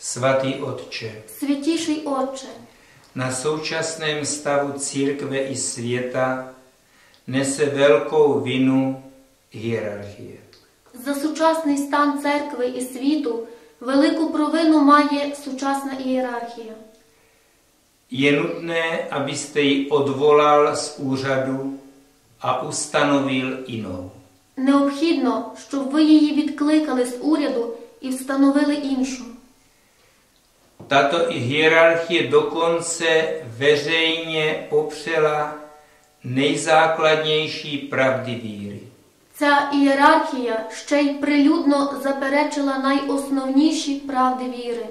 Svatý Otče, Святіший Отче, na současném stavu církve i světa nese velkou vinu hierarchie. за сучасний стан церкви і світу велику провину має сучасна ієрархія. Je nutné, abyste ji odvolal z úřadu a ustanovil jinou. Необхідно, щоб ви її відкликали з уряду і встановили іншу. Tato hierarchie dokonce veřejně popřela nejzákladnější pravdy víry. Ця ієрархія ще й прилюдно заперечила найосновніші правди віри.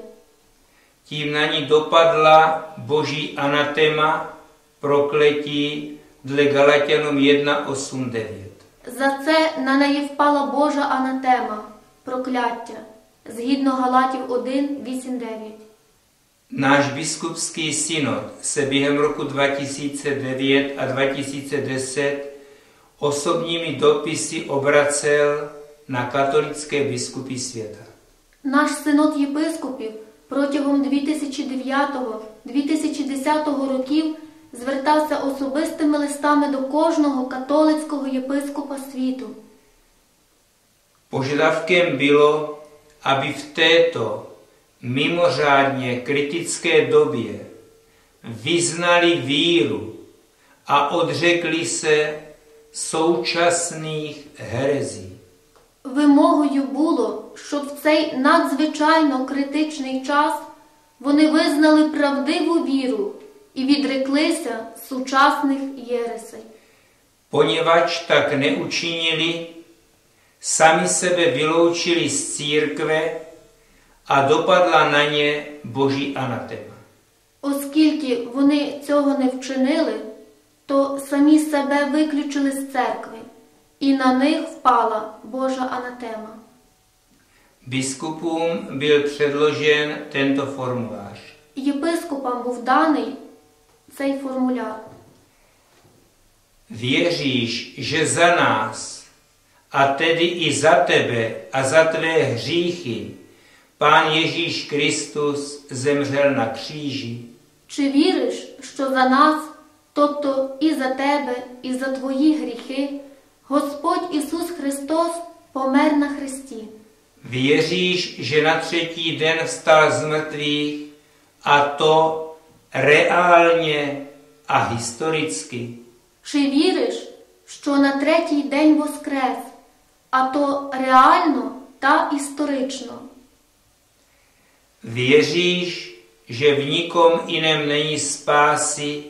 Tím na ní dopadla boží anatema, prokletí dle Galatianům 1.8.9. За це на неї впала Божа анатема, прокляття, згідно Галатів 1, 8, 9. Náš biskupský synod se během roku 2009 a 2010 osobními dopisy obracel na katolické biskupy světa. Наш синод єпископів протягом 2009-2010 років звертався особистими листами до кожного католицького єпископа світу. Požadavkem bylo, aby v této mimořádně kritické době vyznali víru a odřekli se současných herezí. Вимогою було, щоб в цей надзвичайно критичний час вони визнали правдиву віру і відреклися сучасних єресей. Poněvadž tak neučinili, sami sebe vyloučili z církve a dopadla na ně boží anatema. Оскільки вони цього не вчинили, то самі себе виключили з церкви, і на них впала Божа анатема. Biskupům byl předložen tento formulář. Єпископам був даний цей формуляр. Věříš, že za nás, a tedy i za tebe a za tvé hříchy, Pán Ježíš Kristus zemřel na kříži? Чи віриш, що за нас, тобто і за тебе, і за твої гріхи, Господь Ісус Христос помер на Христі? Věříš, že na třetí den vstal z mrtvých a to reálně a historicky? Чи віриш, що на третій день воскрес, а то реально та історично? Věříš, že v nikom jiném není spásy,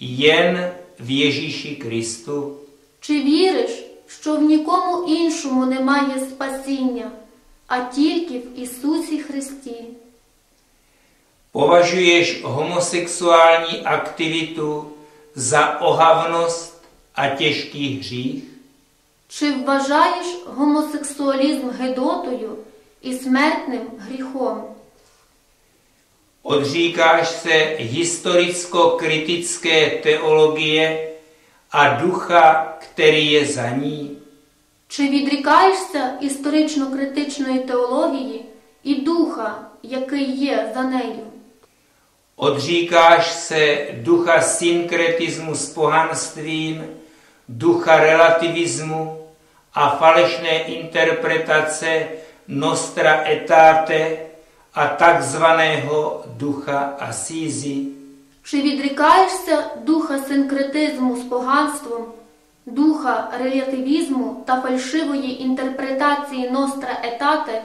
jen v Ježíši Kristu? Чи віриш, що в нікому іншому немає спасіння, а тільки в Ісусі Христі? Považuješ homosexuální aktivitu za ohavnost a těžký hřích? Чи вважаєш гомосексуалізм гидотою і смертним гріхом? Odříkáš se historicko-kritické teologie a ducha, který je za ní? Чи відрікаєшся історично-критичної теології і духа, який є за нею? Odříkáš se ducha synkretismu s pohanstvím, ducha relativismu a falešné interpretace nostra etate a takzvaného ducha asízy? Чи відрікаєшся духа синкретизму з поганством, духа релятивізму та фальшивої інтерпретації ностра етате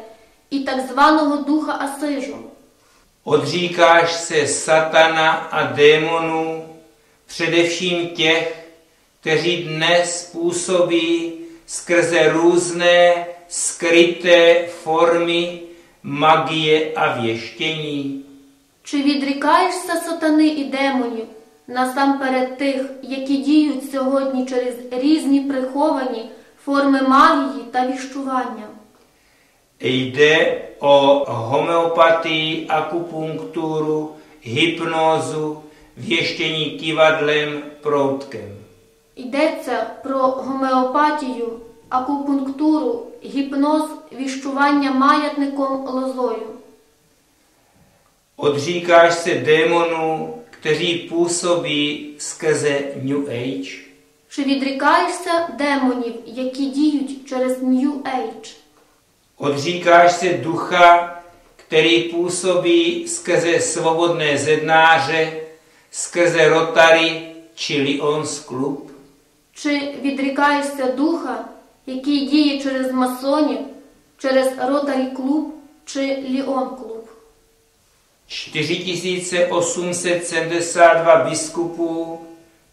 і так званого духа асижу? Odříkáš se satana a démonů, především těch, kteří dnes působí skrze různé skryté formy magie a věštění. Чи відрікаєшся сатани і демонів, насамперед тих, які діють сьогодні через різні приховані форми магії та віщування? Jde o homeopatii, akupunkturu, hypnózu, věštění kivadlem, proutkem. Йдеться про гомеопатію, акупунктуру, гіпноз, віщування маятником лозою. Odříkáš se démonů, kteří působí skrze New Age? Чи відрікаєшся демонів, які діють через New Age? Odříkáš se ducha, který působí skrze svobodné zednáře, skrze Rotary či Lions Club? Чи відрікаєшся духа, який діє через масонів, через Ротарі клуб чи Ліон клуб? 4872 biskupů,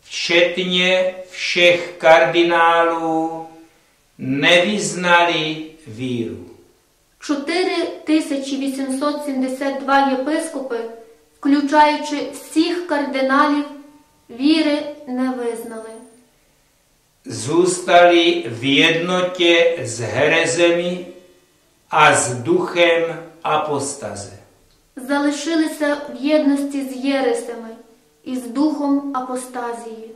včetně všech kardinálů, nevyznali víru. 4872 єпископи, включаючи всіх кардиналів, віри не визнали. Zůstali v jednotě s herezemi a s duchem apostaze. Залишилися в єдності з єресами і з духом апостазії.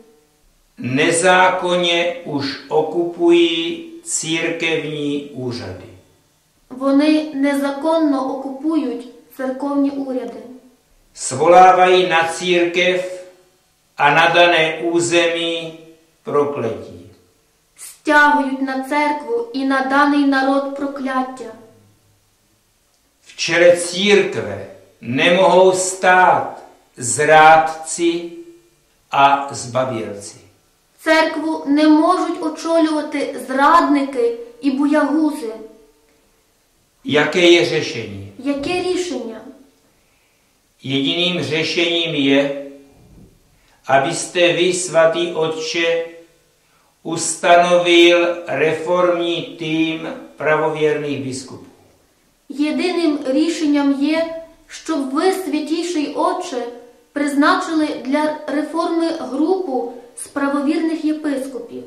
Nezákonně už okupují církevní úřady. Вони незаконно окупують церковні уряди. Svolávají na církev a na dané území prokletí. стягують на церкву і на даний народ прокляття. V čele církve nemohou stát zrádci a zbabělci. Церкву не можуть очолювати зрадники і буягузи. Jaké je řešení? Яке рішення? Jediným řešením je, abyste vy, svatý Otče, ustanovil reformní tým pravověrných biskupů. Єдиним рішенням є, щоб ви, святіший Отче, призначили для реформи групу з правовірних єпископів.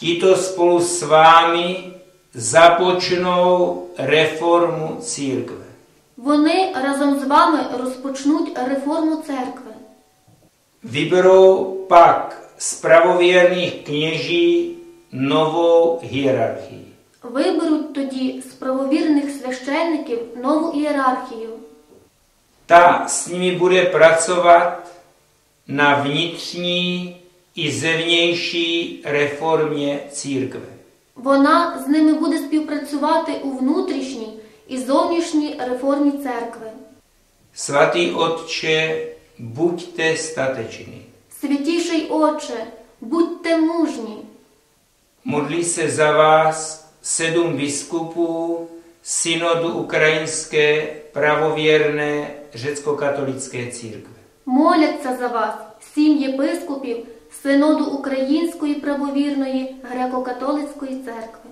Tito spolu s vámi započnou reformu církve. Вони разом з вами розпочнуть реформу церкви. Vyberou pak pravověrných kněží novou hierarchii. Виберуть тоді з правовірних священників нову ієрархію. Ta s nimi bude pracovat na vnitřní i zevnější reformě církve. Вона з ними буде співпрацювати у внутрішній і зовнішній реформі церкви. Svatý Otče, buďte statečný. Святіший Отче, будьте мужні. Modlí se za vás sedm biskupů synodu ukrajinské pravověrné řecko-katolické církve. Моляться за вас сім єпископів синоду Української правовірної греко-католицької церкви.